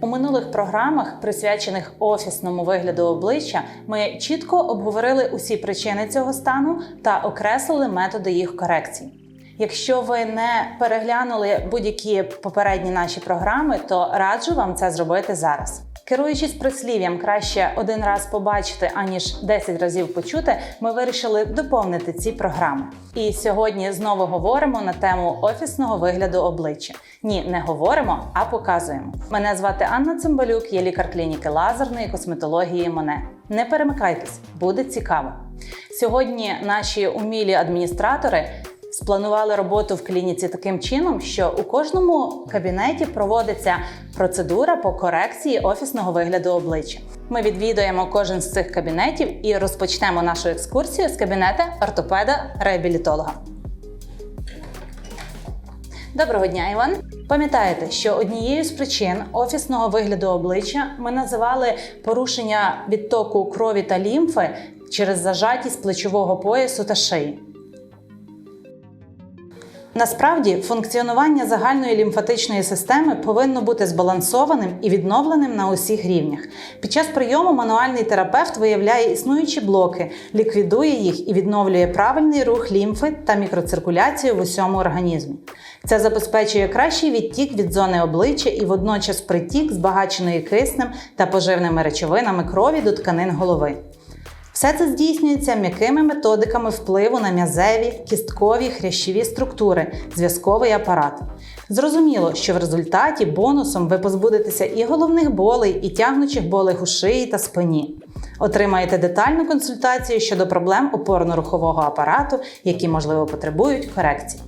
У минулих програмах, присвячених офісному вигляду обличчя, ми чітко обговорили усі причини цього стану та окреслили методи їх корекції. Якщо ви не переглянули будь-які попередні наші програми, то раджу вам це зробити зараз. Керуючись прислів'ям краще один раз побачити, аніж 10 разів почути, ми вирішили доповнити ці програми. І сьогодні знову говоримо на тему офісного вигляду обличчя. Ні, не говоримо, а показуємо. Мене звати Анна Цимбалюк, я лікар клініки лазерної косметології Моне. Не перемикайтесь, буде цікаво. Сьогодні наші умілі адміністратори спланували роботу в клініці таким чином, що у кожному кабінеті проводиться процедура по корекції офісного вигляду обличчя. Ми відвідуємо кожен з цих кабінетів і розпочнемо нашу екскурсію з кабінету ортопеда-реабілітолога. Доброго дня, Іван. Пам'ятаєте, що однією з причин офісного вигляду обличчя ми називали порушення відтоку крові та лімфи через зажатість плечового поясу та шиї. Насправді, функціонування загальної лімфатичної системи повинно бути збалансованим і відновленим на усіх рівнях. Під час прийому мануальний терапевт виявляє існуючі блоки, ліквідує їх і відновлює правильний рух лімфи та мікроциркуляцію в усьому організмі. Це забезпечує кращий відтік від зони обличчя і водночас притік збагаченої киснем та поживними речовинами крові до тканин голови. Все це здійснюється м'якими методиками впливу на м'язеві, кісткові, хрящові структури, зв'язковий апарат. Зрозуміло, що в результаті бонусом ви позбудетеся і головних болей, і тягнучих болей у шиї та спині. Отримаєте детальну консультацію щодо проблем опорно-рухового апарату, які можливо потребують корекції.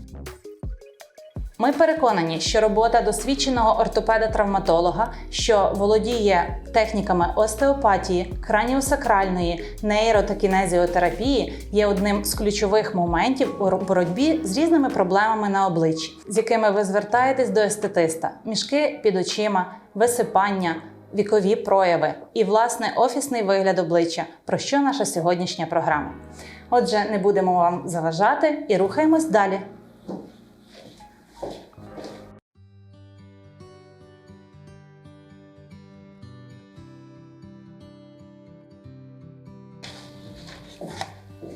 Ми переконані, що робота досвідченого ортопеда-травматолога, що володіє техніками остеопатії, краніосакральної, нейро кінезіотерапії, є одним з ключових моментів у боротьбі з різними проблемами на обличчі, з якими ви звертаєтесь до естетиста: мішки під очима, висипання. Вікові прояви і, власне, офісний вигляд обличчя, про що наша сьогоднішня програма. Отже, не будемо вам заважати і рухаємось далі.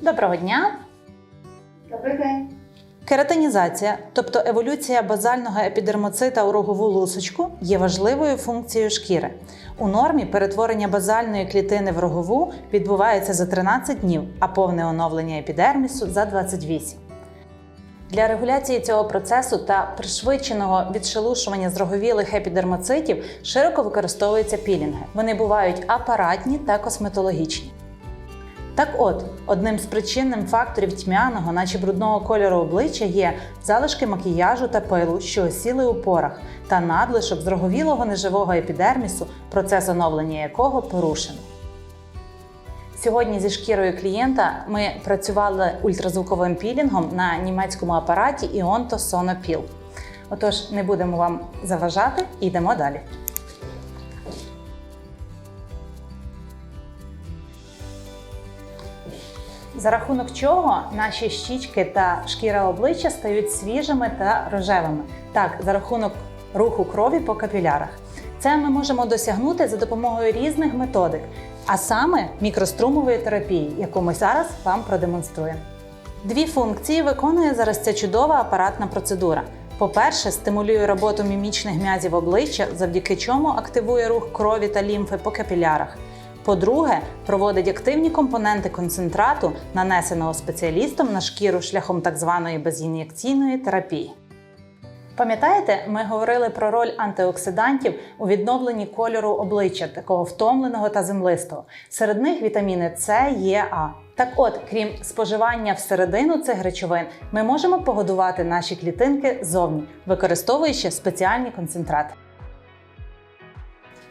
Доброго дня! Добрий день. Кератинізація, тобто еволюція базального епідермоцита у рогову лусочку, є важливою функцією шкіри. У нормі перетворення базальної клітини в рогову відбувається за 13 днів, а повне оновлення епідермісу за 28. Для регуляції цього процесу та пришвидшеного відшелушування зроговілих епідермоцитів широко використовуються пілінги. Вони бувають апаратні та косметологічні. Так от, одним з причинним факторів тьмяного, наче брудного кольору обличчя є залишки макіяжу та пилу, що осіли у порах, та надлишок зроговілого неживого епідермісу, процес оновлення якого порушено. Сьогодні зі шкірою клієнта ми працювали ультразвуковим пілінгом на німецькому апараті Ionto Sonopil. Отож, не будемо вам заважати йдемо далі. За рахунок чого наші щічки та шкіра обличчя стають свіжими та рожевими. Так, за рахунок руху крові по капілярах. Це ми можемо досягнути за допомогою різних методик, а саме мікрострумової терапії, яку ми зараз вам продемонструємо. Дві функції виконує зараз ця чудова апаратна процедура. По-перше, стимулює роботу мімічних м'язів обличчя, завдяки чому активує рух крові та лімфи по капілярах. По-друге, проводить активні компоненти концентрату, нанесеного спеціалістом на шкіру шляхом так званої безін'єкційної терапії. Пам'ятаєте, ми говорили про роль антиоксидантів у відновленні кольору обличчя, такого втомленого та землистого. Серед них вітаміни С, Е, А. Так от, крім споживання всередину цих речовин, ми можемо погодувати наші клітинки зовні, використовуючи спеціальні концентрати.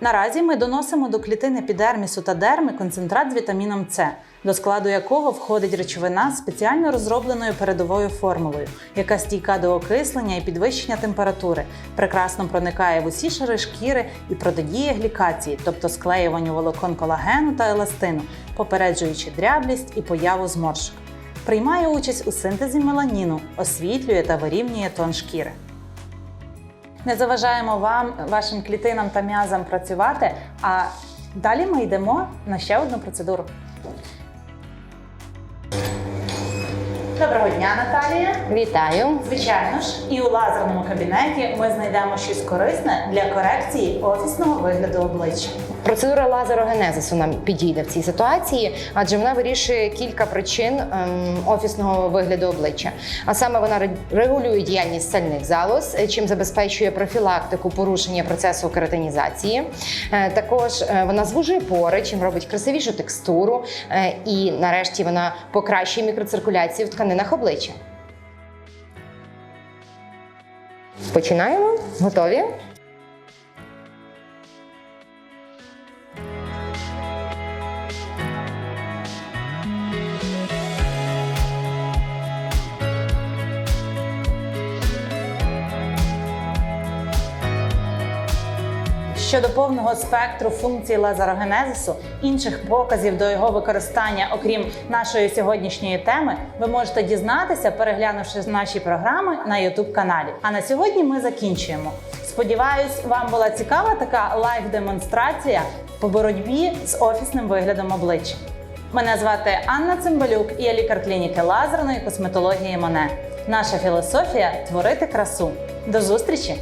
Наразі ми доносимо до клітин епідермісу та дерми концентрат з вітаміном С, до складу якого входить речовина з спеціально розробленою передовою формулою, яка стійка до окислення і підвищення температури, прекрасно проникає в усі шари шкіри і протидіє глікації, тобто склеюванню волокон колагену та еластину, попереджуючи дряблість і появу зморшок. Приймає участь у синтезі меланіну, освітлює та вирівнює тон шкіри. Не заважаємо вам, вашим клітинам та м'язам працювати. А далі ми йдемо на ще одну процедуру. Доброго дня, Наталія. Вітаю! Звичайно ж, і у лазерному кабінеті ми знайдемо щось корисне для корекції офісного вигляду обличчя. Процедура лазерогенезису нам підійде в цій ситуації, адже вона вирішує кілька причин ем, офісного вигляду обличчя. А саме вона регулює діяльність сальних залоз, е, чим забезпечує профілактику порушення процесу кератинізації. Е, Також е, вона звужує пори, чим робить красивішу текстуру, і нарешті вона покращує мікроциркуляцію в тканинах обличчя. Починаємо. Готові? Щодо повного спектру функцій лазерогенезису, інших показів до його використання, окрім нашої сьогоднішньої теми, ви можете дізнатися, переглянувши наші програми на youtube каналі. А на сьогодні ми закінчуємо. Сподіваюсь, вам була цікава така лайв-демонстрація по боротьбі з офісним виглядом обличчя. Мене звати Анна Цимбалюк, і я лікар клініки лазерної косметології Моне. Наша філософія творити красу. До зустрічі!